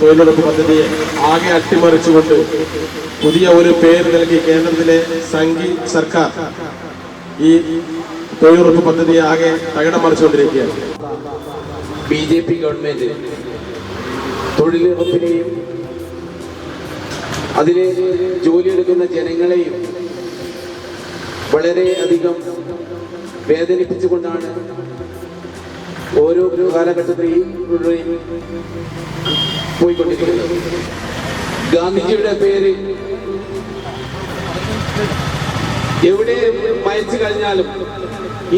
തൊഴിലുറപ്പ് പദ്ധതിയെ ആകെ അട്ടിമറിച്ചുകൊണ്ട് പുതിയ ഒരു പേര് നൽകി കേന്ദ്രത്തിലെ സംഘി സർക്കാർ ഈ തൊഴിലുറപ്പ് പദ്ധതിയെ ആകെ തകിടം മറിച്ചുകൊണ്ടിരിക്കുകയാണ്. ബി ജെ പി ഗവൺമെന്റ് തൊഴിലുറപ്പിനെയും അതിലെ ജോലിയെടുക്കുന്ന ജനങ്ങളെയും വളരെയധികം വേദനിപ്പിച്ചുകൊണ്ടാണ് ഓരോ കാലഘട്ടത്തെയും പോയിക്കൊണ്ടിരിക്കുന്നത്. ഗാന്ധിജിയുടെ പേര് എവിടെ മയച്ചു കഴിഞ്ഞാലും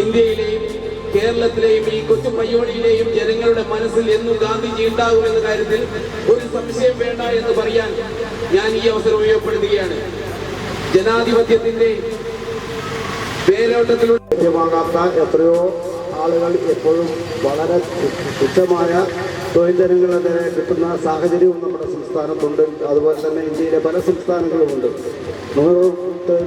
ഇന്ത്യയിലെയും കേരളത്തിലെയും ഈ കൊച്ചു പയ്യോളിയിലെയും ജനങ്ങളുടെ മനസ്സിൽ എന്നും ഗാന്ധിജി ഉണ്ടാകുമെന്ന കാര്യത്തിൽ ഒരു സംശയം വേണ്ട എന്ന് പറയാൻ ഞാൻ ഈ അവസരം ഉപയോഗപ്പെടുത്തുകയാണ്. ജനാധിപത്യത്തിന്റെ പേരോട്ടത്തിലൂടെ എത്രയോ ആളുകൾ എപ്പോഴും വളരെ തുച്ഛമായ തൊഴിൽ ദിനങ്ങളെ കിട്ടുന്ന സാഹചര്യവും നമ്മുടെ സംസ്ഥാനത്തുണ്ട്. അതുപോലെ തന്നെ ഇന്ത്യയിലെ പല സംസ്ഥാനങ്ങളുമുണ്ട്. നൂറ്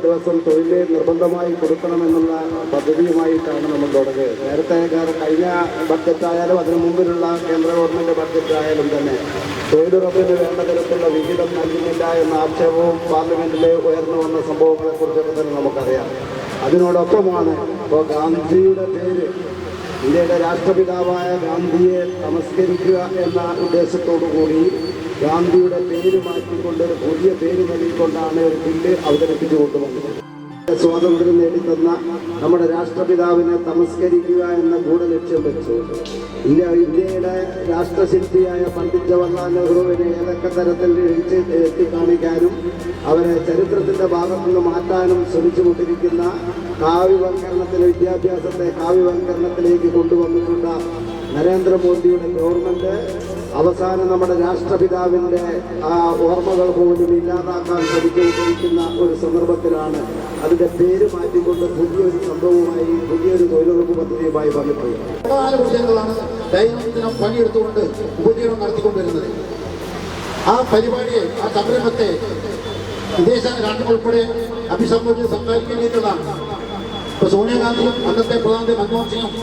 ദിവസം തൊഴിൽ നിർബന്ധമായി കൊടുക്കണമെന്നുള്ള പദ്ധതിയുമായിട്ടാണ് നമ്മൾ തുടങ്ങിയത് നേരത്തെ കഴിഞ്ഞ ബഡ്ജറ്റായാലും അതിനു മുമ്പിലുള്ള കേന്ദ്ര ഗവൺമെന്റ് ബഡ്ജറ്റായാലും തന്നെ തൊഴിലുറപ്പിന് വേണ്ട തരത്തിലുള്ള വിഹിതം നൽകുന്നില്ല എന്ന ആക്ഷേപവും പാർലമെന്റിലെ ഉയർന്നു വന്ന സംഭവങ്ങളെക്കുറിച്ചൊക്കെ തന്നെ നമുക്കറിയാം. അതിനോടൊപ്പമാണ് ഇപ്പോൾ ഗാന്ധിയുടെ പേര് ഇന്ത്യയുടെ രാഷ്ട്രപിതാവായ ഗാന്ധിയെ നമസ്കരിക്കുക എന്ന ഉദ്ദേശത്തോടു കൂടി ഗാന്ധിയുടെ പേര് മാറ്റിക്കൊണ്ട് പുതിയ പേര് നൽകിക്കൊണ്ടാണ് ഒരു ബില്ല് അവതരിപ്പിച്ചു കൊണ്ടുവന്നത് സ്വാതന്ത്ര്യം നേടിത്തന്ന നമ്മുടെ രാഷ്ട്രപിതാവിനെ തമസ്കരിക്കുക എന്ന ഗൂഢലക്ഷ്യം വെച്ചു. ഇന്ത്യ ഇന്ത്യയുടെ രാഷ്ട്രശില്പിയായ പണ്ഡിറ്റ് ജവഹർലാൽ നെഹ്റുവിനെ ഏതൊക്കെ തരത്തിൽ എഴുതി എത്തിക്കാണിക്കാനും അവരെ ചരിത്രത്തിന്റെ ഭാഗത്തു നിന്ന് മാറ്റാനും ശ്രമിച്ചുകൊണ്ടിരിക്കുന്ന കാവ്യവൽക്കരണത്തിലെ വിദ്യാഭ്യാസത്തെ കാവ്യവൽക്കരണത്തിലേക്ക് കൊണ്ടുവന്നിട്ടുള്ള നരേന്ദ്രമോദിയുടെ ഗവൺമെന്റ് അവസാനം നമ്മുടെ രാഷ്ട്രപിതാവിന്റെ ആ ഓർമ്മകൾ പോലും ഇല്ലാതാക്കാൻ ശ്രമിച്ചുകൊണ്ടിരിക്കുന്ന ഒരു സന്ദർഭത്തിലാണ് അതിന്റെ പേര് മാറ്റിക്കൊണ്ട് പുതിയൊരു സംഭവമായി പുതിയൊരു തൊഴിലുറപ്പ് പദ്ധതിയുമായി വന്നിട്ടുള്ളത്. നാല് വിഷയങ്ങളാണ് ദൈനംദിനം പണിയെടുത്തുകൊണ്ട് ഉപജീവനം നടത്തിക്കൊണ്ടിരുന്നത്. ആ പരിപാടിയെ ആ സംരംഭത്തെ വിദേശ രാഷ്ട്രം ഉൾപ്പെടെ സംസാരിക്കേണ്ടിയിട്ടുള്ളതാണ്. ഇപ്പൊ സോണിയാഗാന്ധിയും അന്നത്തെ പ്രധാനമന്ത്രി മൻമോഹൻ സിംഗും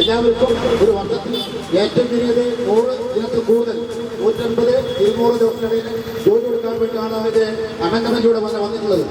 എല്ലാവർക്കും ഒരു വർഷത്തിൽ ഏറ്റവും ചുരുങ്ങിയത് നൂറ് ദിനത്തിൽ കൂടുതൽ. നൂറ്റൻപത് ഇരുന്നൂറ് ദിവസത്തിനിടയിൽ ജോലി കൊടുക്കാൻ വേണ്ടിയാണ് അവരുടെ അമെൻഡമെന്റിലൂടെ വന്നിട്ടുള്ളത്.